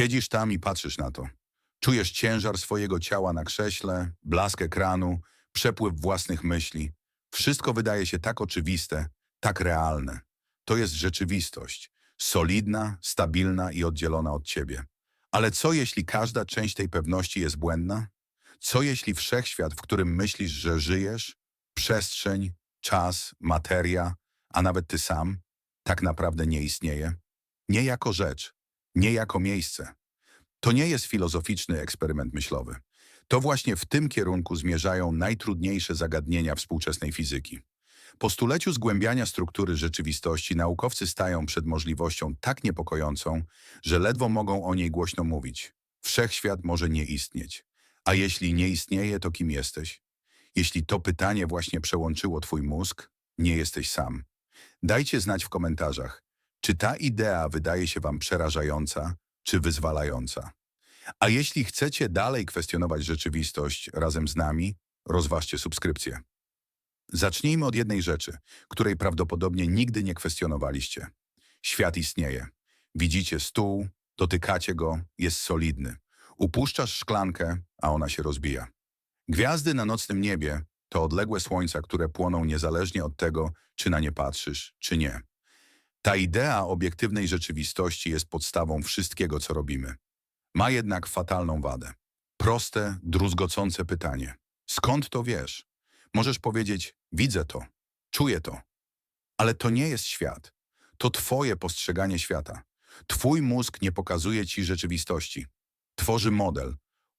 Siedzisz tam i patrzysz na to. Czujesz ciężar swojego ciała na krześle, blask ekranu, przepływ własnych myśli. Wszystko wydaje się tak oczywiste, tak realne. To jest rzeczywistość. Solidna, stabilna i oddzielona od ciebie. Ale co jeśli każda część tej pewności jest błędna? Co jeśli wszechświat, w którym myślisz, że żyjesz, przestrzeń, czas, materia, a nawet ty sam, tak naprawdę nie istnieje? Nie jako rzecz, nie jako miejsce. To nie jest filozoficzny eksperyment myślowy. To właśnie w tym kierunku zmierzają najtrudniejsze zagadnienia współczesnej fizyki. Po stuleciu zgłębiania struktury rzeczywistości naukowcy stają przed możliwością tak niepokojącą, że ledwo mogą o niej głośno mówić. Wszechświat może nie istnieć. A jeśli nie istnieje, to kim jesteś? Jeśli to pytanie właśnie przełączyło twój mózg, nie jesteś sam. Dajcie znać w komentarzach, czy ta idea wydaje się wam przerażająca, czy wyzwalająca. A jeśli chcecie dalej kwestionować rzeczywistość razem z nami, rozważcie subskrypcję. Zacznijmy od jednej rzeczy, której prawdopodobnie nigdy nie kwestionowaliście. Świat istnieje. Widzicie stół, dotykacie go, jest solidny. Upuszczasz szklankę, a ona się rozbija. Gwiazdy na nocnym niebie to odległe słońca, które płoną niezależnie od tego, czy na nie patrzysz, czy nie. Ta idea obiektywnej rzeczywistości jest podstawą wszystkiego, co robimy. Ma jednak fatalną wadę. Proste, druzgocące pytanie. Skąd to wiesz? Możesz powiedzieć, widzę to, czuję to. Ale to nie jest świat. To twoje postrzeganie świata. Twój mózg nie pokazuje ci rzeczywistości. Tworzy model,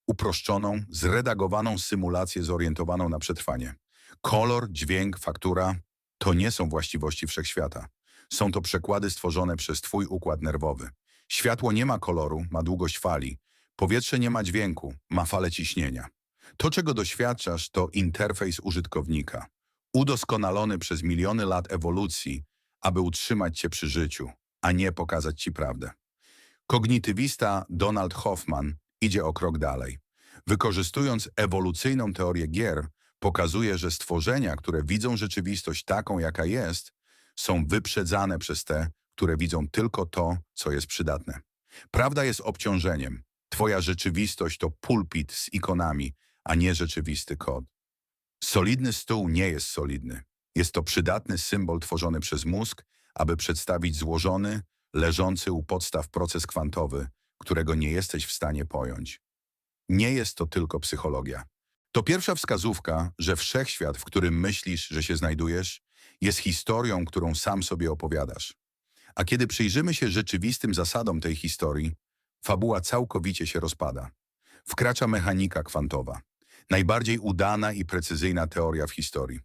uproszczoną, zredagowaną symulację zorientowaną na przetrwanie. Kolor, dźwięk, faktura to nie są właściwości wszechświata. Są to przekłady stworzone przez twój układ nerwowy. Światło nie ma koloru, ma długość fali. Powietrze nie ma dźwięku, ma falę ciśnienia. To, czego doświadczasz, to interfejs użytkownika, udoskonalony przez miliony lat ewolucji, aby utrzymać cię przy życiu, a nie pokazać ci prawdę. Kognitywista Donald Hoffman idzie o krok dalej. Wykorzystując ewolucyjną teorię gier, pokazuje, że stworzenia, które widzą rzeczywistość taką, jaka jest, są wyprzedzane przez te, które widzą tylko to, co jest przydatne. Prawda jest obciążeniem. Twoja rzeczywistość to pulpit z ikonami, a nie rzeczywisty kod. Solidny stół nie jest solidny. Jest to przydatny symbol tworzony przez mózg, aby przedstawić złożony, leżący u podstaw proces kwantowy, którego nie jesteś w stanie pojąć. Nie jest to tylko psychologia. To pierwsza wskazówka, że wszechświat, w którym myślisz, że się znajdujesz, jest historią, którą sam sobie opowiadasz. A kiedy przyjrzymy się rzeczywistym zasadom tej historii, fabuła całkowicie się rozpada. Wkracza mechanika kwantowa, najbardziej udana i precyzyjna teoria w historii.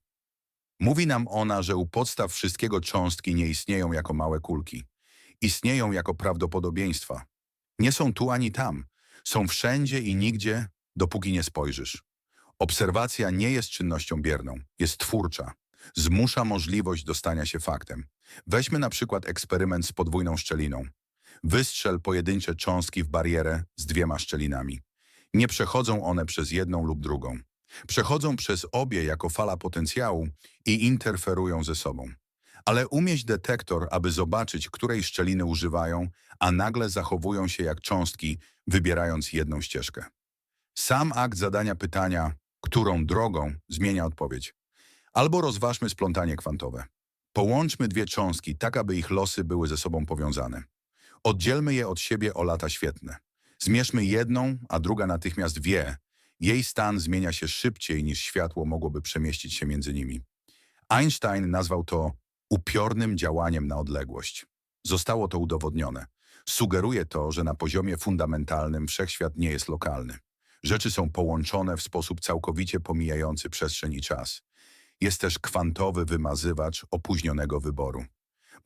Mówi nam ona, że u podstaw wszystkiego cząstki nie istnieją jako małe kulki. Istnieją jako prawdopodobieństwa. Nie są tu ani tam. Są wszędzie i nigdzie, dopóki nie spojrzysz. Obserwacja nie jest czynnością bierną, jest twórcza. Zmusza możliwość dostania się faktem. Weźmy na przykład eksperyment z podwójną szczeliną. Wystrzel pojedyncze cząstki w barierę z dwiema szczelinami. Nie przechodzą one przez jedną lub drugą. Przechodzą przez obie jako fala potencjału i interferują ze sobą. Ale umieść detektor, aby zobaczyć, której szczeliny używają, a nagle zachowują się jak cząstki, wybierając jedną ścieżkę. Sam akt zadania pytania, którą drogą, zmienia odpowiedź. Albo rozważmy splątanie kwantowe. Połączmy dwie cząstki tak, aby ich losy były ze sobą powiązane. Oddzielmy je od siebie o lata świetne. Zmierzmy jedną, a druga natychmiast wie. Jej stan zmienia się szybciej niż światło mogłoby przemieścić się między nimi. Einstein nazwał to upiornym działaniem na odległość. Zostało to udowodnione. Sugeruje to, że na poziomie fundamentalnym wszechświat nie jest lokalny. Rzeczy są połączone w sposób całkowicie pomijający przestrzeń i czas. Jest też kwantowy wymazywacz opóźnionego wyboru.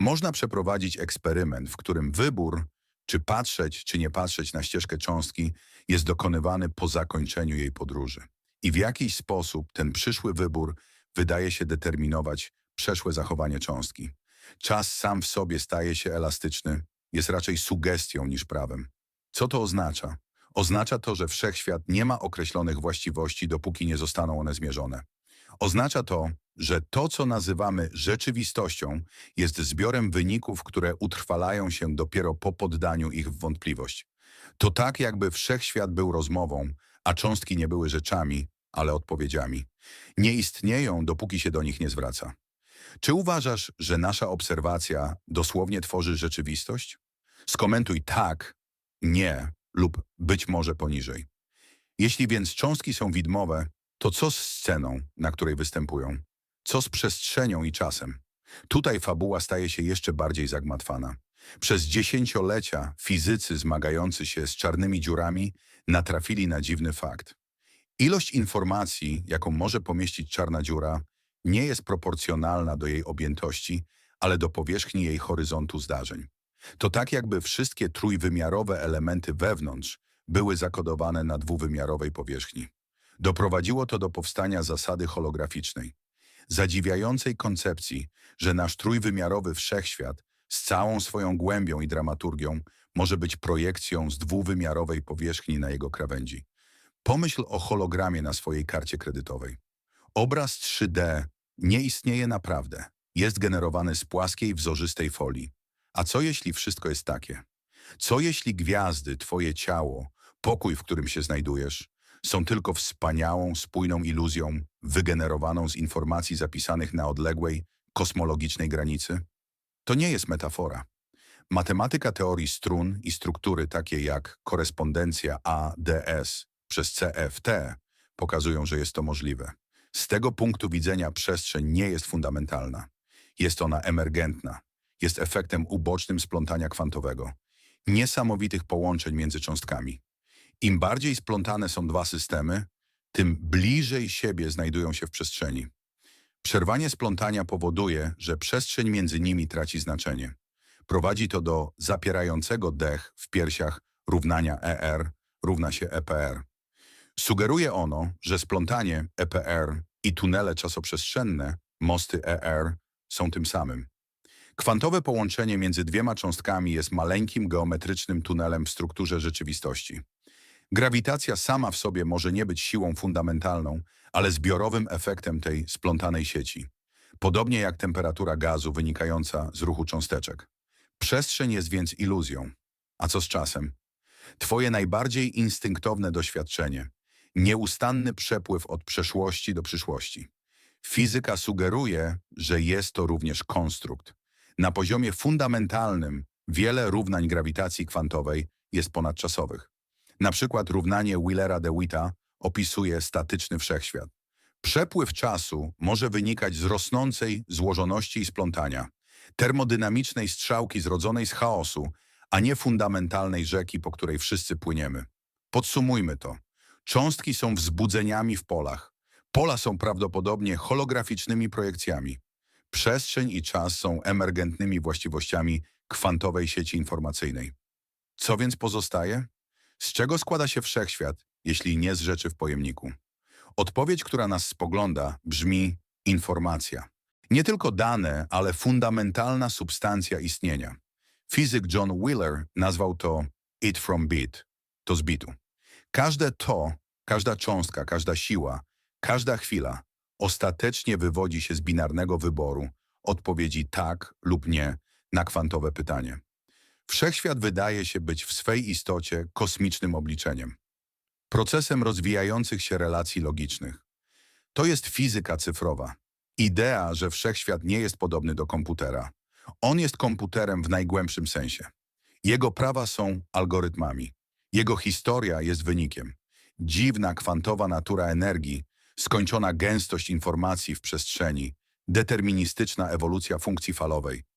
Można przeprowadzić eksperyment, w którym wybór, czy patrzeć, czy nie patrzeć na ścieżkę cząstki, jest dokonywany po zakończeniu jej podróży. I w jakiś sposób ten przyszły wybór wydaje się determinować przeszłe zachowanie cząstki. Czas sam w sobie staje się elastyczny, jest raczej sugestią niż prawem. Co to oznacza? Oznacza to, że wszechświat nie ma określonych właściwości, dopóki nie zostaną one zmierzone. Oznacza to, że to, co nazywamy rzeczywistością, jest zbiorem wyników, które utrwalają się dopiero po poddaniu ich w wątpliwość. To tak, jakby wszechświat był rozmową, a cząstki nie były rzeczami, ale odpowiedziami. Nie istnieją, dopóki się do nich nie zwraca. Czy uważasz, że nasza obserwacja dosłownie tworzy rzeczywistość? Skomentuj tak, nie lub być może poniżej. Jeśli więc cząstki są widmowe, to co z sceną, na której występują? Co z przestrzenią i czasem? Tutaj fabuła staje się jeszcze bardziej zagmatwana. Przez dziesięciolecia fizycy zmagający się z czarnymi dziurami natrafili na dziwny fakt. Ilość informacji, jaką może pomieścić czarna dziura, nie jest proporcjonalna do jej objętości, ale do powierzchni jej horyzontu zdarzeń. To tak jakby wszystkie trójwymiarowe elementy wewnątrz były zakodowane na dwuwymiarowej powierzchni. Doprowadziło to do powstania zasady holograficznej, zadziwiającej koncepcji, że nasz trójwymiarowy wszechświat z całą swoją głębią i dramaturgią może być projekcją z dwuwymiarowej powierzchni na jego krawędzi. Pomyśl o hologramie na swojej karcie kredytowej. Obraz 3D nie istnieje naprawdę. Jest generowany z płaskiej, wzorzystej folii. A co jeśli wszystko jest takie? Co jeśli gwiazdy, twoje ciało, pokój, w którym się znajdujesz, są tylko wspaniałą, spójną iluzją wygenerowaną z informacji zapisanych na odległej, kosmologicznej granicy? To nie jest metafora. Matematyka teorii strun i struktury takie jak korespondencja ADS przez CFT pokazują, że jest to możliwe. Z tego punktu widzenia przestrzeń nie jest fundamentalna. Jest ona emergentna. Jest efektem ubocznym splątania kwantowego. Niesamowitych połączeń między cząstkami. Im bardziej splątane są dwa systemy, tym bliżej siebie znajdują się w przestrzeni. Przerwanie splątania powoduje, że przestrzeń między nimi traci znaczenie. Prowadzi to do zapierającego dech w piersiach równania ER równa się EPR. Sugeruje ono, że splątanie EPR i tunele czasoprzestrzenne, mosty ER, są tym samym. Kwantowe połączenie między dwiema cząstkami jest maleńkim geometrycznym tunelem w strukturze rzeczywistości. Grawitacja sama w sobie może nie być siłą fundamentalną, ale zbiorowym efektem tej splątanej sieci. Podobnie jak temperatura gazu wynikająca z ruchu cząsteczek. Przestrzeń jest więc iluzją. A co z czasem? Twoje najbardziej instynktowne doświadczenie. Nieustanny przepływ od przeszłości do przyszłości. Fizyka sugeruje, że jest to również konstrukt. Na poziomie fundamentalnym wiele równań grawitacji kwantowej jest ponadczasowych. Na przykład równanie Wheelera-DeWitta opisuje statyczny wszechświat. Przepływ czasu może wynikać z rosnącej złożoności i splątania, termodynamicznej strzałki zrodzonej z chaosu, a nie fundamentalnej rzeki, po której wszyscy płyniemy. Podsumujmy to. Cząstki są wzbudzeniami w polach. Pola są prawdopodobnie holograficznymi projekcjami. Przestrzeń i czas są emergentnymi właściwościami kwantowej sieci informacyjnej. Co więc pozostaje? Z czego składa się wszechświat, jeśli nie z rzeczy w pojemniku? Odpowiedź, która nas spogląda, brzmi informacja. Nie tylko dane, ale fundamentalna substancja istnienia. Fizyk John Wheeler nazwał to it from bit, to z bitu. Każde to, każda cząstka, każda siła, każda chwila ostatecznie wywodzi się z binarnego wyboru odpowiedzi tak lub nie na kwantowe pytanie. Wszechświat wydaje się być w swej istocie kosmicznym obliczeniem, procesem rozwijających się relacji logicznych. To jest fizyka cyfrowa. Idea, że wszechświat nie jest podobny do komputera. On jest komputerem w najgłębszym sensie. Jego prawa są algorytmami. Jego historia jest wynikiem. Dziwna kwantowa natura energii, skończona gęstość informacji w przestrzeni, deterministyczna ewolucja funkcji falowej.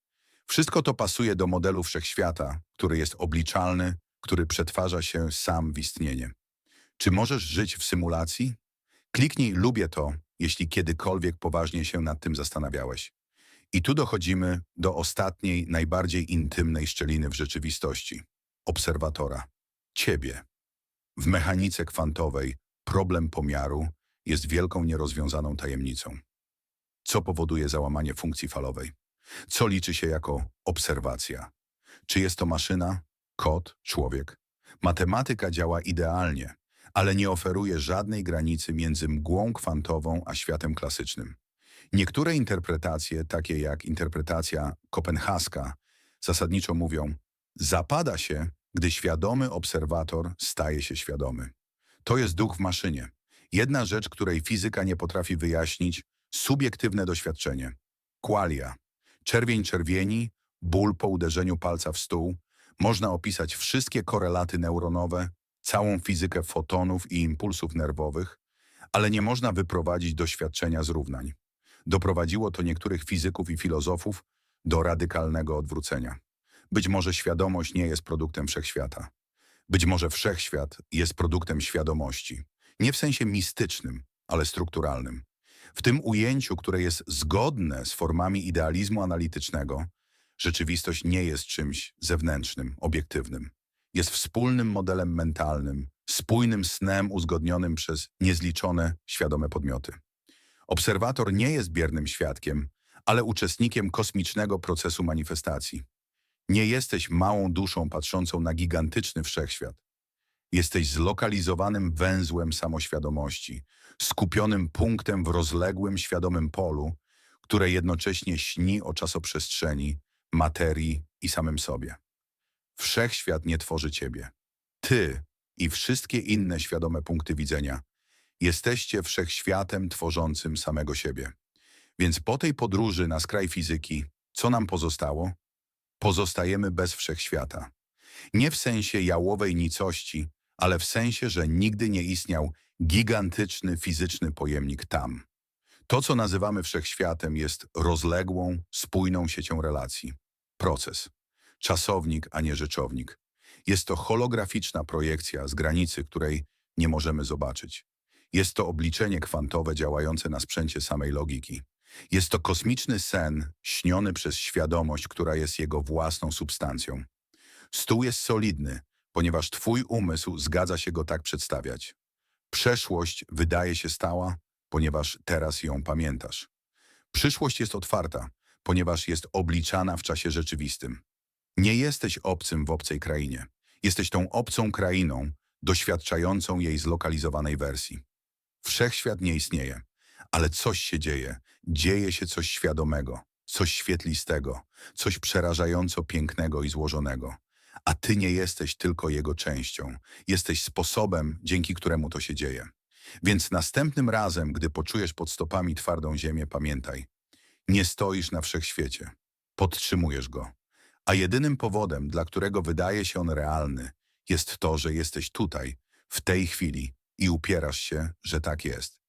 Wszystko to pasuje do modelu wszechświata, który jest obliczalny, który przetwarza się sam w istnienie. Czy możesz żyć w symulacji? Kliknij lubię to, jeśli kiedykolwiek poważnie się nad tym zastanawiałeś. I tu dochodzimy do ostatniej, najbardziej intymnej szczeliny w rzeczywistości obserwatora ciebie. W mechanice kwantowej problem pomiaru jest wielką nierozwiązaną tajemnicą. Co powoduje załamanie funkcji falowej? Co liczy się jako obserwacja? Czy jest to maszyna, kod, człowiek? Matematyka działa idealnie, ale nie oferuje żadnej granicy między mgłą kwantową a światem klasycznym. Niektóre interpretacje, takie jak interpretacja kopenhaska, zasadniczo mówią, zapada się, gdy świadomy obserwator staje się świadomy. To jest duch w maszynie. Jedna rzecz, której fizyka nie potrafi wyjaśnić, subiektywne doświadczenie. Qualia. Czerwień czerwieni, ból po uderzeniu palca w stół. Można opisać wszystkie korelaty neuronowe, całą fizykę fotonów i impulsów nerwowych, ale nie można wyprowadzić doświadczenia z równań. Doprowadziło to niektórych fizyków i filozofów do radykalnego odwrócenia. Być może świadomość nie jest produktem wszechświata. Być może wszechświat jest produktem świadomości. Nie w sensie mistycznym, ale strukturalnym. W tym ujęciu, które jest zgodne z formami idealizmu analitycznego, rzeczywistość nie jest czymś zewnętrznym, obiektywnym. Jest wspólnym modelem mentalnym, spójnym snem uzgodnionym przez niezliczone świadome podmioty. Obserwator nie jest biernym świadkiem, ale uczestnikiem kosmicznego procesu manifestacji. Nie jesteś małą duszą patrzącą na gigantyczny wszechświat. Jesteś zlokalizowanym węzłem samoświadomości, skupionym punktem w rozległym, świadomym polu, które jednocześnie śni o czasoprzestrzeni, materii i samym sobie. Wszechświat nie tworzy ciebie. Ty i wszystkie inne świadome punkty widzenia jesteście wszechświatem tworzącym samego siebie. Więc po tej podróży na skraj fizyki, co nam pozostało? Pozostajemy bez wszechświata. Nie w sensie jałowej nicości, ale w sensie, że nigdy nie istniał gigantyczny fizyczny pojemnik tam. To, co nazywamy wszechświatem, jest rozległą, spójną siecią relacji. Proces. Czasownik, a nie rzeczownik. Jest to holograficzna projekcja z granicy, której nie możemy zobaczyć. Jest to obliczenie kwantowe działające na sprzęcie samej logiki. Jest to kosmiczny sen, śniony przez świadomość, która jest jego własną substancją. Stół jest solidny, ponieważ twój umysł zgadza się go tak przedstawiać. Przeszłość wydaje się stała, ponieważ teraz ją pamiętasz. Przyszłość jest otwarta, ponieważ jest obliczana w czasie rzeczywistym. Nie jesteś obcym w obcej krainie. Jesteś tą obcą krainą, doświadczającą jej zlokalizowanej wersji. Wszechświat nie istnieje, ale coś się dzieje. Dzieje się coś świadomego, coś świetlistego, coś przerażająco pięknego i złożonego. A ty nie jesteś tylko jego częścią. Jesteś sposobem, dzięki któremu to się dzieje. Więc następnym razem, gdy poczujesz pod stopami twardą ziemię, pamiętaj. Nie stoisz na wszechświecie. Podtrzymujesz go. A jedynym powodem, dla którego wydaje się on realny, jest to, że jesteś tutaj, w tej chwili i upierasz się, że tak jest.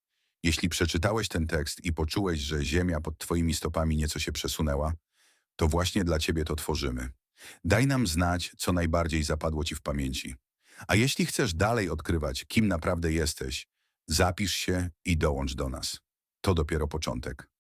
Jeśli przeczytałeś ten tekst i poczułeś, że ziemia pod twoimi stopami nieco się przesunęła, to właśnie dla ciebie to tworzymy. Daj nam znać, co najbardziej zapadło ci w pamięci. A jeśli chcesz dalej odkrywać, kim naprawdę jesteś, zapisz się i dołącz do nas. To dopiero początek.